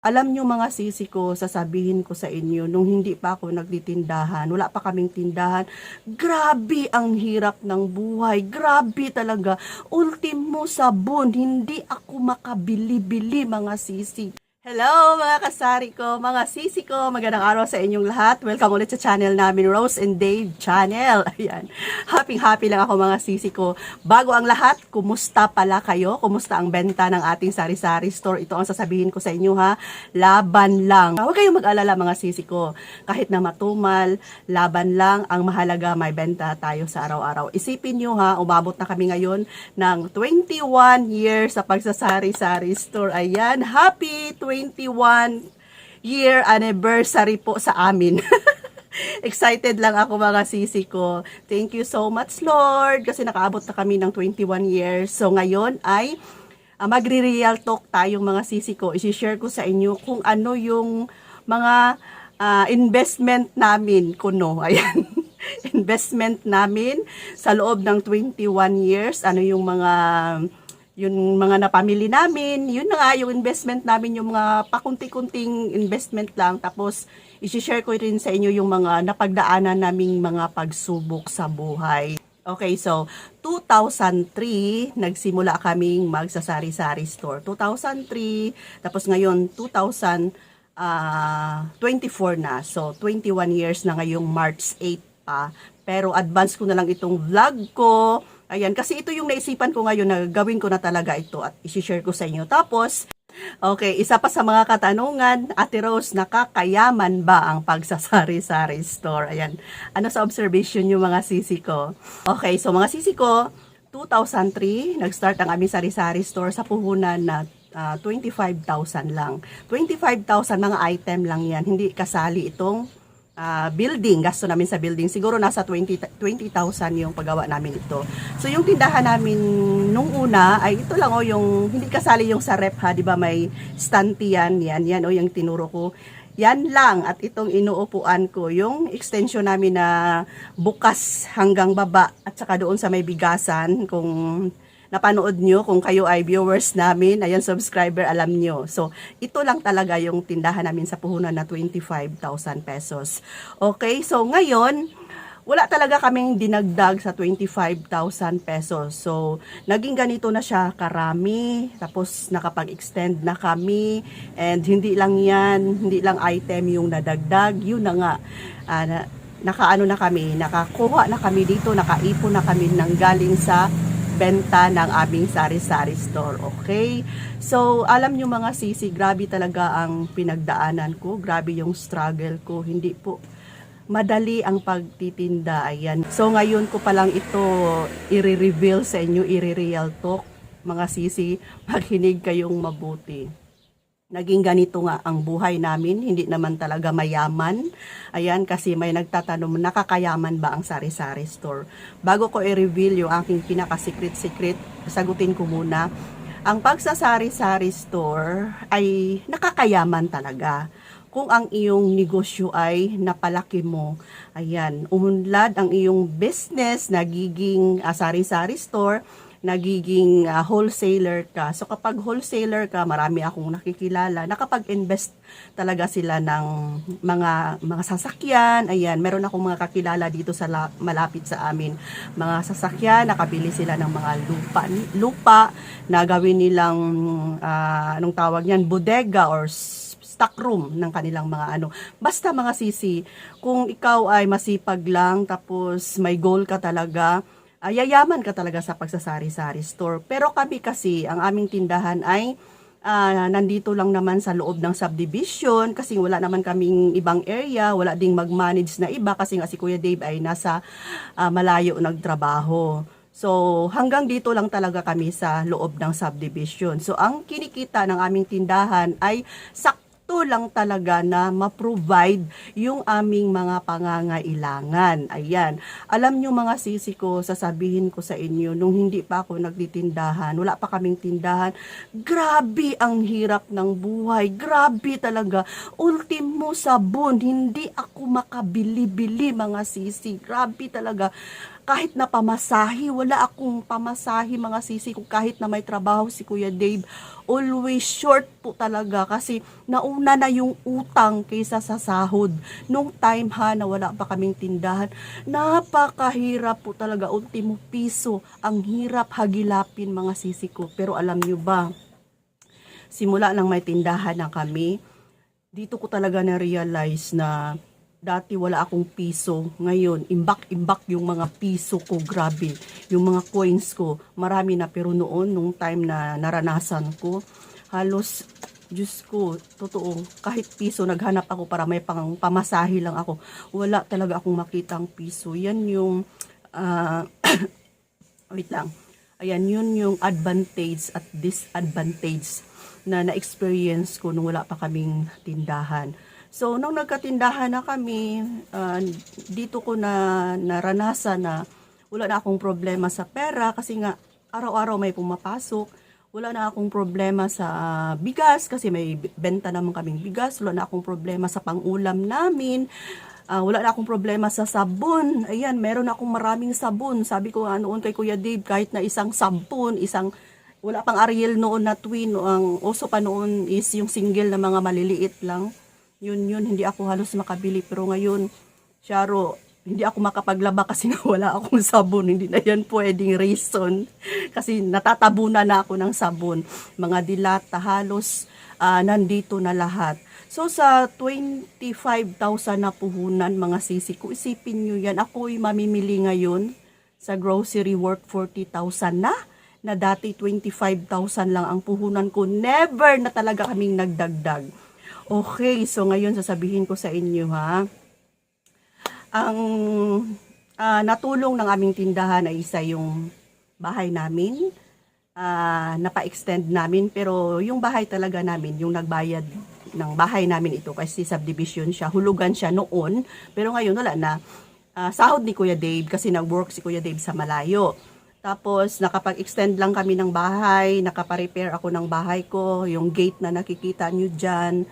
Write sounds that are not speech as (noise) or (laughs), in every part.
Alam nyo mga sisi ko, sasabihin ko sa inyo, nung hindi pa ako nagtitindahan, wala pa kaming tindahan, grabe ang hirap ng buhay, grabe talaga. Ultimo sabon, hindi ako makabili-bili mga sisi. Hello mga kasari ko, mga sisi ko, magandang araw sa inyong lahat. Welcome ulit sa channel namin, Rose and Dave Channel. (laughs) Ayan, happy-happy lang ako mga sisi ko. Bago ang lahat, kumusta pala kayo? Kumusta ang benta ng ating sari-sari store? Ito ang sasabihin ko sa inyo ha, laban lang. Huwag kayong mag-alala mga sisi ko. Kahit na matumal, laban lang. Ang mahalaga, may benta tayo sa araw-araw. Isipin nyo ha, umabot na kami ngayon ng 21 years sa pagsasari-sari store. Ayan, happy 21 year anniversary po sa amin. (laughs) Excited lang ako mga sisi ko. Thank you so much Lord kasi nakaabot na kami ng 21 years. So ngayon ay uh, magre-real talk tayong mga sisi ko. I-share ko sa inyo kung ano yung mga ah, investment namin kuno. (laughs) Ayan. investment namin sa loob ng 21 years. Ano yung mga yung mga napamili namin, yun na nga yung investment namin, yung mga pakunti-kunting investment lang. Tapos, isi-share ko rin sa inyo yung mga napagdaanan naming mga pagsubok sa buhay. Okay, so 2003, nagsimula kaming magsasari-sari store. 2003, tapos ngayon 2024 na. So 21 years na ngayong March 8 pa. Pero advance ko na lang itong vlog ko. Ayan, kasi ito yung naisipan ko ngayon na gawin ko na talaga ito at isi-share ko sa inyo. Tapos, Okay, isa pa sa mga katanungan, Ate Rose, nakakayaman ba ang pagsasari-sari store? Ayan, ano sa observation yung mga sisi ko? Okay, so mga sisi ko, 2003, nag-start ang aming sari-sari store sa puhunan na ah, 25,000 lang. 25,000 mga item lang yan, hindi kasali itong ah, building, gasto namin sa building. Siguro nasa 20 20,000 yung paggawa namin ito. So yung tindahan namin nung una ay ito lang oh yung hindi kasali yung sa rep ha, 'di ba may stanty yan, yan, yan oh yung tinuro ko. Yan lang at itong inuupuan ko, yung extension namin na bukas hanggang baba at saka doon sa may bigasan kung napanood nyo, kung kayo ay viewers namin, ayan, subscriber, alam nyo. So, ito lang talaga yung tindahan namin sa puhunan na 25,000 pesos. Okay, so ngayon, wala talaga kaming dinagdag sa 25,000 pesos. So, naging ganito na siya karami. Tapos, nakapag-extend na kami. And hindi lang yan, hindi lang item yung nadagdag. Yun na nga, na, nakaano na kami, nakakuha na kami dito, nakaipon na kami ng galing sa benta ng aming sari-sari store, okay? So, alam nyo mga sisi, grabe talaga ang pinagdaanan ko, grabe yung struggle ko, hindi po madali ang pagtitinda, ayan. So, ngayon ko pa lang ito i-reveal sa inyo, i-real talk, mga sisi, maghinig kayong mabuti naging ganito nga ang buhay namin, hindi naman talaga mayaman. Ayan, kasi may nagtatanong, nakakayaman ba ang sari-sari store? Bago ko i-reveal yung aking pinaka-secret-secret, sagutin ko muna. Ang pagsasari-sari store ay nakakayaman talaga kung ang iyong negosyo ay napalaki mo. Ayan, umunlad ang iyong business, nagiging uh, sari-sari store, nagiging uh, wholesaler ka. So kapag wholesaler ka, marami akong nakikilala, nakapag-invest talaga sila ng mga mga sasakyan. Ayan, meron akong mga kakilala dito sa la, malapit sa amin. Mga sasakyan, nakabili sila ng mga lupa, lupa na gawin nilang uh, anong tawag niyan, bodega or stock room ng kanilang mga ano. Basta mga sisi, kung ikaw ay masipag lang tapos may goal ka talaga, uh, yayaman ka talaga sa pagsasari-sari store. Pero kami kasi, ang aming tindahan ay uh, nandito lang naman sa loob ng subdivision kasi wala naman kaming ibang area, wala ding mag-manage na iba kasi nga si Kuya Dave ay nasa uh, malayo nagtrabaho. So, hanggang dito lang talaga kami sa loob ng subdivision. So, ang kinikita ng aming tindahan ay sakto sakto lang talaga na ma-provide yung aming mga pangangailangan. Ayan. Alam nyo mga sisi ko, sasabihin ko sa inyo, nung hindi pa ako nagtitindahan, wala pa kaming tindahan, grabe ang hirap ng buhay. Grabe talaga. Ultimo sabon, hindi ako makabili-bili mga sisi. Grabe talaga. Kahit na pamasahi, wala akong pamasahi mga sisi ko kahit na may trabaho si Kuya Dave. Always short po talaga kasi nauna na yung utang kaysa sa sahod. Nung time ha na wala pa kaming tindahan, napakahirap po talaga. Ultimo piso, ang hirap hagilapin mga sisi ko. Pero alam nyo ba, simula nang may tindahan na kami, dito ko talaga na-realize na dati wala akong piso. Ngayon, imbak-imbak yung mga piso ko, grabe. Yung mga coins ko, marami na. Pero noon, nung time na naranasan ko, halos, Diyos ko, totoo, kahit piso, naghanap ako para may pang pamasahe lang ako. Wala talaga akong makitang piso. Yan yung, ah, (coughs) wait lang. Ayan, yun yung advantage at disadvantage na na-experience ko nung wala pa kaming tindahan. So, nung nagkatindahan na kami, ah, dito ko na naranasan na wala na akong problema sa pera kasi nga araw-araw may pumapasok. Wala na akong problema sa bigas kasi may benta naman kaming bigas. Wala na akong problema sa pangulam namin. Ah, wala na akong problema sa sabon. Ayan, meron akong maraming sabon. Sabi ko nga noon kay Kuya Dave, kahit na isang sampon, isang wala pang Ariel noon na twin, ang uso pa noon is yung single na mga maliliit lang. Yun yun, hindi ako halos makabili. Pero ngayon, Charo, hindi ako makapaglaba kasi (laughs) nga wala akong sabon. Hindi na yan pwedeng reason. Kasi natatabunan na ako ng sabon. Mga dilata, halos ah, nandito na lahat. So sa 25,000 na puhunan mga sisi ko, isipin nyo yan, ako'y mamimili ngayon sa grocery worth 40,000 na na dati 25,000 lang ang puhunan ko. Never na talaga kaming nagdagdag. Okay, so ngayon sasabihin ko sa inyo ha. Ang ah, natulong ng aming tindahan ay isa yung bahay namin. Ah, napa-extend namin pero yung bahay talaga namin, yung nagbayad ng bahay namin ito kasi subdivision siya, hulugan siya noon. Pero ngayon wala na. Ah, sahod ni Kuya Dave kasi nag-work si Kuya Dave sa malayo. Tapos, nakapag-extend lang kami ng bahay, nakapa-repair ako ng bahay ko, yung gate na nakikita nyo dyan.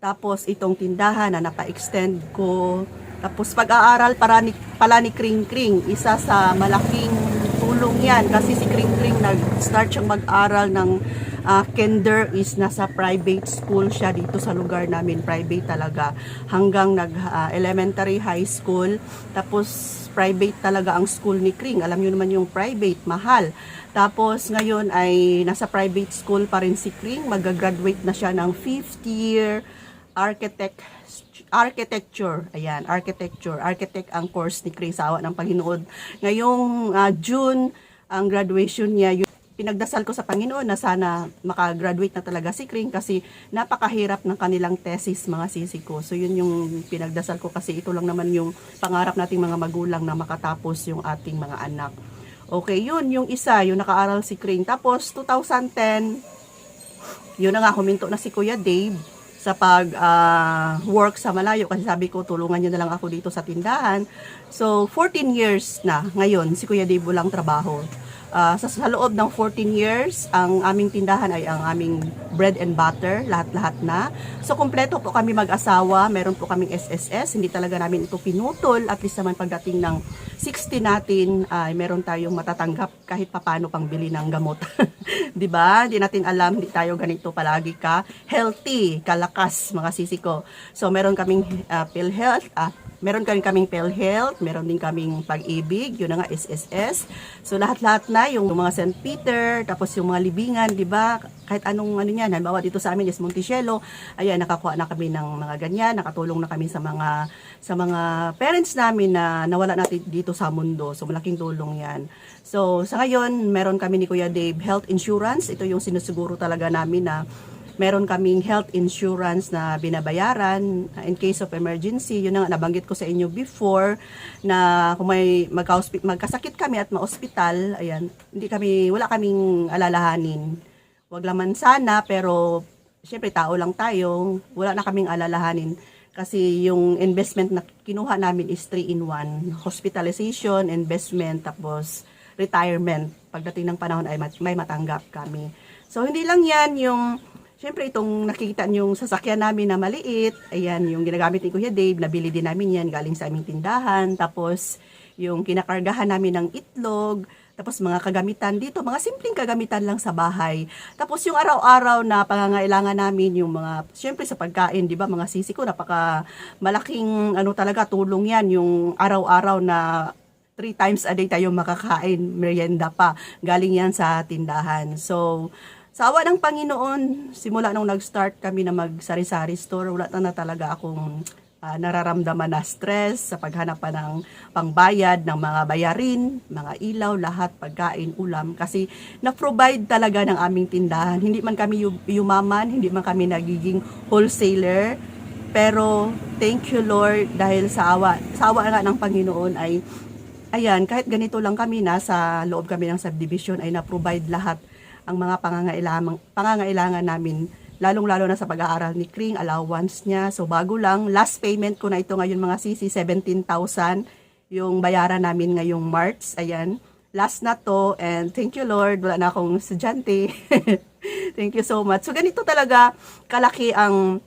Tapos, itong tindahan na napa-extend ko. Tapos, pag-aaral para ni, pala ni Kring Kring, isa sa malaking tulong yan. Kasi si Kring Kring nag-start siyang mag-aral ng ah, kinder is nasa private school siya dito sa lugar namin. Private talaga. Hanggang nag-elementary high school. Tapos, private talaga ang school ni Kring. Alam niyo naman yung private, mahal. Tapos ngayon ay nasa private school pa rin si Kring. Mag-graduate na siya ng fifth year architect architecture. Ayan, architecture. Architect ang course ni sa awa ng Panginoon. Ngayong ah, June, ang graduation niya, yun, pinagdasal ko sa Panginoon na sana makagraduate na talaga si Kring kasi napakahirap ng kanilang thesis mga sisi ko. So yun yung pinagdasal ko kasi ito lang naman yung pangarap nating mga magulang na makatapos yung ating mga anak. Okay, yun yung isa, yung nakaaral si Kring. Tapos 2010, yun na nga huminto na si Kuya Dave sa pag ah, work sa malayo kasi sabi ko tulungan niyo na lang ako dito sa tindahan. So 14 years na ngayon si Kuya Dave walang trabaho. Ah, sa, sa loob ng 14 years, ang aming tindahan ay ang aming bread and butter, lahat-lahat na. So, kompleto po kami mag-asawa, meron po kaming SSS, hindi talaga namin ito pinutol, at least naman pagdating ng 60 natin, ay meron tayong matatanggap kahit papano pang bili ng gamot. (laughs) 'Di ba? Hindi natin alam, hindi tayo ganito palagi ka healthy, kalakas mga sisi. So, meron kaming uh, PhilHealth, ah, meron kaming kaming PhilHealth, meron din kaming pag-ibig, yun na nga SSS. So lahat-lahat na yung mga St. Peter, tapos yung mga libingan, 'di ba? Kahit anong ano niyan, halimbawa dito sa amin is Monticello, ayan nakakuha na kami ng mga ganyan, nakatulong na kami sa mga sa mga parents namin na nawala natin dito sa mundo. So malaking tulong 'yan. So sa ngayon, meron kami ni Kuya Dave health insurance. Ito yung sinusiguro talaga namin na meron kaming health insurance na binabayaran uh, in case of emergency. Yun na nga nabanggit ko sa inyo before na kung may magka magkasakit kami at ma-hospital, ayan, hindi kami wala kaming alalahanin. Wag laman sana pero syempre tao lang tayo, wala na kaming alalahanin kasi yung investment na kinuha namin is 3 in 1. Hospitalization, investment, tapos retirement. Pagdating ng panahon ay may matanggap kami. So hindi lang yan yung Siyempre, itong nakikita niyong sasakyan namin na maliit, ayan, yung ginagamit ni Kuya Dave, nabili din namin yan galing sa aming tindahan. Tapos, yung kinakargahan namin ng itlog, tapos mga kagamitan dito, mga simpleng kagamitan lang sa bahay. Tapos yung araw-araw na pangangailangan namin, yung mga, syempre sa pagkain, di ba, mga sisi ko, napaka malaking, ano talaga, tulong yan, yung araw-araw na three times a day tayo makakain, merienda pa. Galing yan sa tindahan. So, sa awa ng Panginoon, simula nung nag-start kami na mag-sari-sari store, wala na, talaga akong ah, nararamdaman na stress sa paghanap pa ng pangbayad ng mga bayarin, mga ilaw, lahat, pagkain, ulam. Kasi na-provide talaga ng aming tindahan. Hindi man kami yu- yumaman, hindi man kami nagiging wholesaler. Pero thank you Lord dahil sa awa, sa awa nga ng Panginoon ay ayan, kahit ganito lang kami, nasa loob kami ng subdivision ay na-provide lahat ang mga pangangailangan, pangangailangan namin, lalong-lalo na sa pag-aaral ni Kring, allowance niya. So bago lang, last payment ko na ito ngayon mga sisi, 17,000 yung bayaran namin ngayong March. Ayan, last na to and thank you Lord, wala na akong estudyante. (laughs) thank you so much. So ganito talaga kalaki ang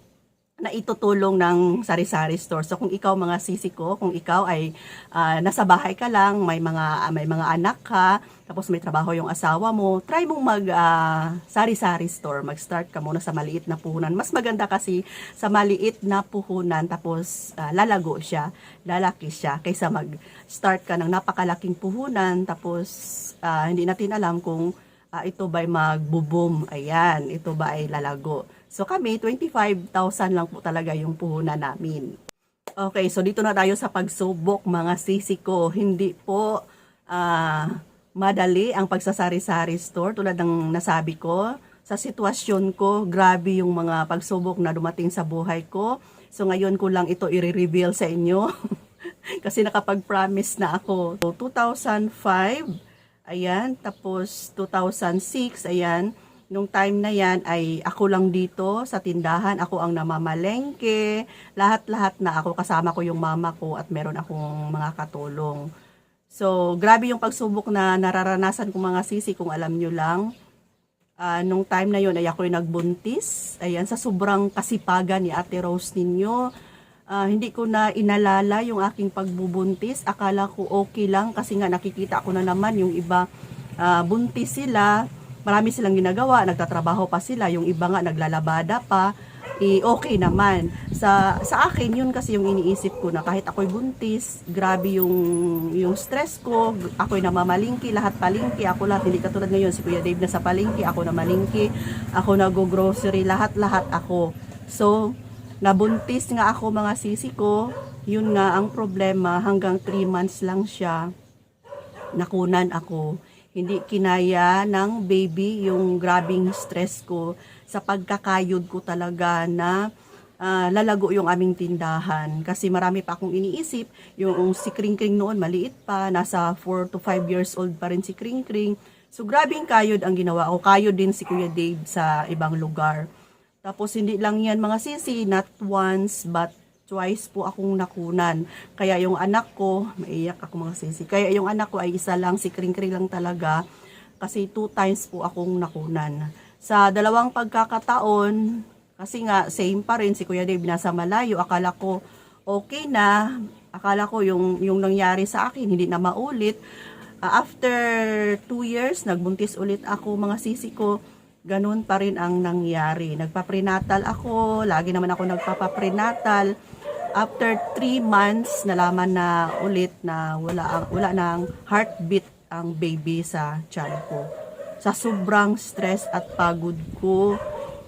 na itutulong ng sari-sari store. So kung ikaw mga sisi ko, kung ikaw ay ah, nasa bahay ka lang, may mga ah, may mga anak ka, tapos may trabaho yung asawa mo, try mong mag ah, sari-sari store. Mag-start ka muna sa maliit na puhunan. Mas maganda kasi sa maliit na puhunan tapos ah, lalago siya, lalaki siya kaysa mag-start ka ng napakalaking puhunan tapos ah, hindi natin alam kung ah, ito ba'y magbo-boom. Ayan, ito ba ay lalago. So kami, 25,000 lang po talaga yung puhunan namin. Okay, so dito na tayo sa pagsubok mga sisi ko. Hindi po ah, madali ang pagsasari-sari store tulad ng nasabi ko. Sa sitwasyon ko, grabe yung mga pagsubok na dumating sa buhay ko. So ngayon ko lang ito i-reveal sa inyo. (laughs) Kasi nakapag-promise na ako. So, 2005, ayan, tapos 2006, ayan, nung time na yan ay ako lang dito sa tindahan, ako ang namamalengke, lahat-lahat na ako, kasama ko yung mama ko at meron akong mga katulong. So, grabe yung pagsubok na nararanasan ko mga sisi kung alam nyo lang. Ah, nung time na yun ay ako'y nagbuntis. Ayan, sa sobrang kasipagan ni Ate Rose ninyo. Ah, hindi ko na inalala yung aking pagbubuntis. Akala ko okay lang kasi nga nakikita ko na naman yung iba ah, buntis sila. Marami silang ginagawa, nagtatrabaho pa sila. Yung iba nga naglalabada pa. Eh, okay naman. Sa sa akin, yun kasi yung iniisip ko na kahit ako'y buntis, grabe yung yung stress ko, ako'y namamalingki, lahat palingki, ako lahat, hindi katulad ngayon, si Kuya Dave na sa palingki, ako na malingki, ako nag-grocery, lahat-lahat ako. So, nabuntis nga ako mga sisi ko, yun nga ang problema, hanggang 3 months lang siya, nakunan ako. Hindi kinaya ng baby yung grabing stress ko sa pagkakayod ko talaga na ah, lalago yung aming tindahan. Kasi marami pa akong iniisip. Yung si Kring Kring noon, maliit pa. Nasa 4 to 5 years old pa rin si Kring Kring. So, grabing kayod ang ginawa ko. Kayod din si Kuya Dave sa ibang lugar. Tapos, hindi lang yan mga sisi, not once, but twice po akong nakunan. Kaya yung anak ko, maiyak ako mga sisi. Kaya yung anak ko ay isa lang, si Kring Kring lang talaga. Kasi two times po akong nakunan. Sa dalawang pagkakataon, kasi nga same pa rin si Kuya Dave nasa malayo, akala ko okay na. Akala ko yung yung nangyari sa akin hindi na maulit. Ah, after two years, nagbuntis ulit ako mga sisi ko. Ganun pa rin ang nangyari. Nagpa-prenatal ako, lagi naman ako nagpapa-prenatal. After three months, nalaman na ulit na wala, ang, wala nang heartbeat ang baby sa tiyan ko. Sa sobrang stress at pagod ko,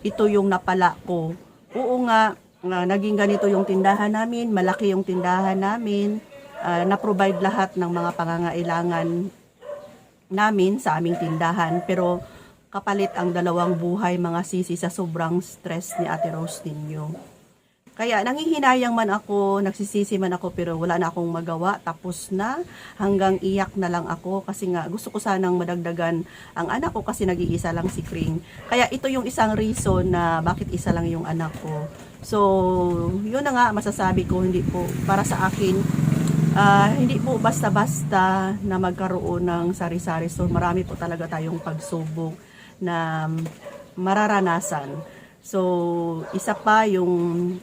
ito yung napala ko. Oo nga, nga, naging ganito yung tindahan namin, malaki yung tindahan namin, ah, na-provide lahat ng mga pangangailangan namin sa aming tindahan. Pero kapalit ang dalawang buhay mga sisi sa sobrang stress ni Ate Rose ninyo. Kaya nangihinayang man ako, nagsisisi man ako pero wala na akong magawa. Tapos na, hanggang iyak na lang ako kasi nga gusto ko sanang madagdagan ang anak ko kasi nag-iisa lang si Kring. Kaya ito yung isang reason na bakit isa lang yung anak ko. So, yun na nga masasabi ko, hindi po para sa akin, ah, hindi po basta-basta na magkaroon ng sari-sari store. Marami po talaga tayong pagsubok na mararanasan. So, isa pa yung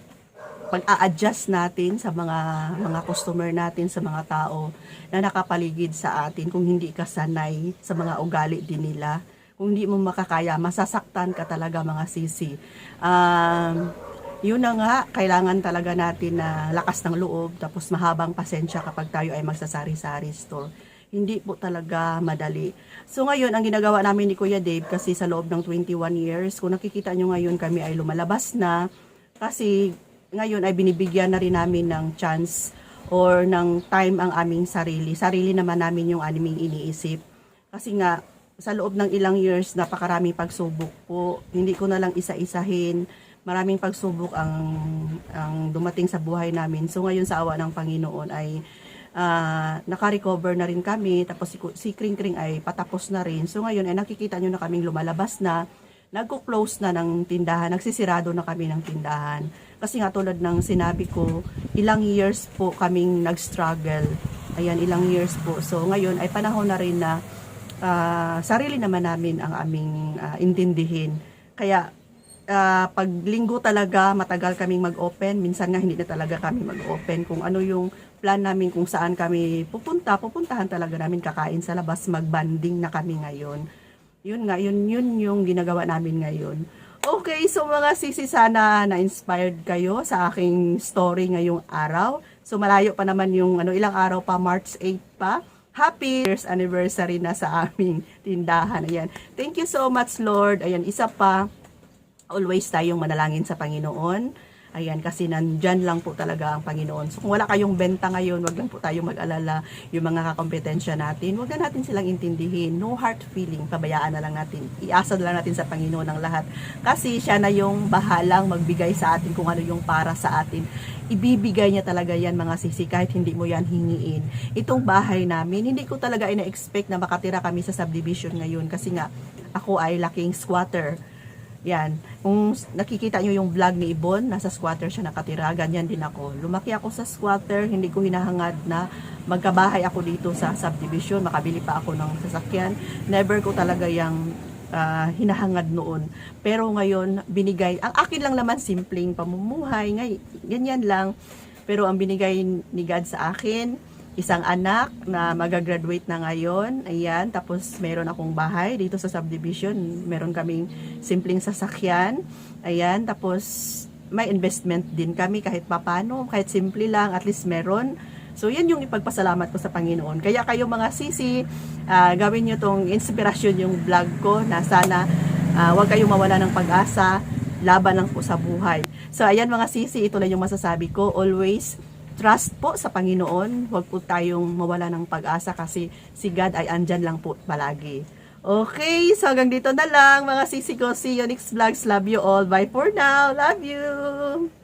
pag-a-adjust natin sa mga mga customer natin, sa mga tao na nakapaligid sa atin kung hindi ka sanay sa mga ugali din nila. Kung hindi mo makakaya, masasaktan ka talaga mga sisi. Um, yun na nga, kailangan talaga natin na lakas ng loob, tapos mahabang pasensya kapag tayo ay magsasari-sari store. Hindi po talaga madali. So ngayon, ang ginagawa namin ni Kuya Dave, kasi sa loob ng 21 years, kung nakikita nyo ngayon kami ay lumalabas na, kasi ngayon ay binibigyan na rin namin ng chance or ng time ang aming sarili. Sarili naman namin yung aming iniisip. Kasi nga, sa loob ng ilang years, napakaraming pagsubok po. Hindi ko na lang isa-isahin. Maraming pagsubok ang, ang dumating sa buhay namin. So ngayon sa awa ng Panginoon ay ah, naka-recover na rin kami. Tapos si, si Kring Kring ay patapos na rin. So ngayon ay nakikita nyo na kaming lumalabas na. Nagko-close na ng tindahan. Nagsisirado na kami ng tindahan. Kasi nga tulad ng sinabi ko, ilang years po kaming nag-struggle. Ayan, ilang years po. So ngayon ay panahon na rin na ah, sarili naman namin ang aming ah, intindihin. Kaya ah, pag linggo talaga matagal kaming mag-open, minsan nga hindi na talaga kami mag-open. Kung ano yung plan namin kung saan kami pupunta, pupuntahan talaga namin kakain sa labas, mag-banding na kami ngayon. Yun nga, yun, yun yung ginagawa namin ngayon. Okay, so mga sisi, sana na-inspired kayo sa aking story ngayong araw. So malayo pa naman yung ano, ilang araw pa, March 8 pa. Happy year's anniversary na sa aming tindahan. Ayan. Thank you so much, Lord. Ayan, isa pa, always tayong manalangin sa Panginoon. Ayan, kasi nandyan lang po talaga ang Panginoon. So kung wala kayong benta ngayon, wag lang po tayo mag-alala yung mga kakompetensya natin. Wag na natin silang intindihin. No hard feeling. Pabayaan na lang natin. Iasa na lang natin sa Panginoon ang lahat. Kasi siya na yung bahalang magbigay sa atin kung ano yung para sa atin. Ibibigay niya talaga yan mga sisi kahit hindi mo yan hingiin. Itong bahay namin, hindi ko talaga ina-expect na makatira kami sa subdivision ngayon kasi nga ako ay laking squatter. Yan. Kung nakikita nyo yung vlog ni Ibon, nasa squatter siya nakatira, ganyan din ako. Lumaki ako sa squatter, hindi ko hinahangad na magkabahay ako dito sa subdivision, makabili pa ako ng sasakyan. Never ko talaga yung ah, hinahangad noon. Pero ngayon, binigay, ang akin lang naman simpleng pamumuhay, ngay, ganyan lang. Pero ang binigay ni God sa akin, isang anak na magagraduate na ngayon. Ayan, tapos meron akong bahay dito sa subdivision. Meron kaming simpleng sasakyan. Ayan, tapos may investment din kami kahit papano, kahit simple lang, at least meron. So, yan yung ipagpasalamat ko sa Panginoon. Kaya kayo mga sisi, ah, gawin nyo tong inspirasyon yung vlog ko na sana ah, huwag kayong mawala ng pag-asa, laban lang po sa buhay. So, ayan mga sisi, ito lang yung masasabi ko. Always, trust po sa Panginoon. Huwag po tayong mawala ng pag-asa kasi si God ay andyan lang po palagi. Okay, so hanggang dito na lang mga sisi ko. See you next vlogs. Love you all. Bye for now. Love you.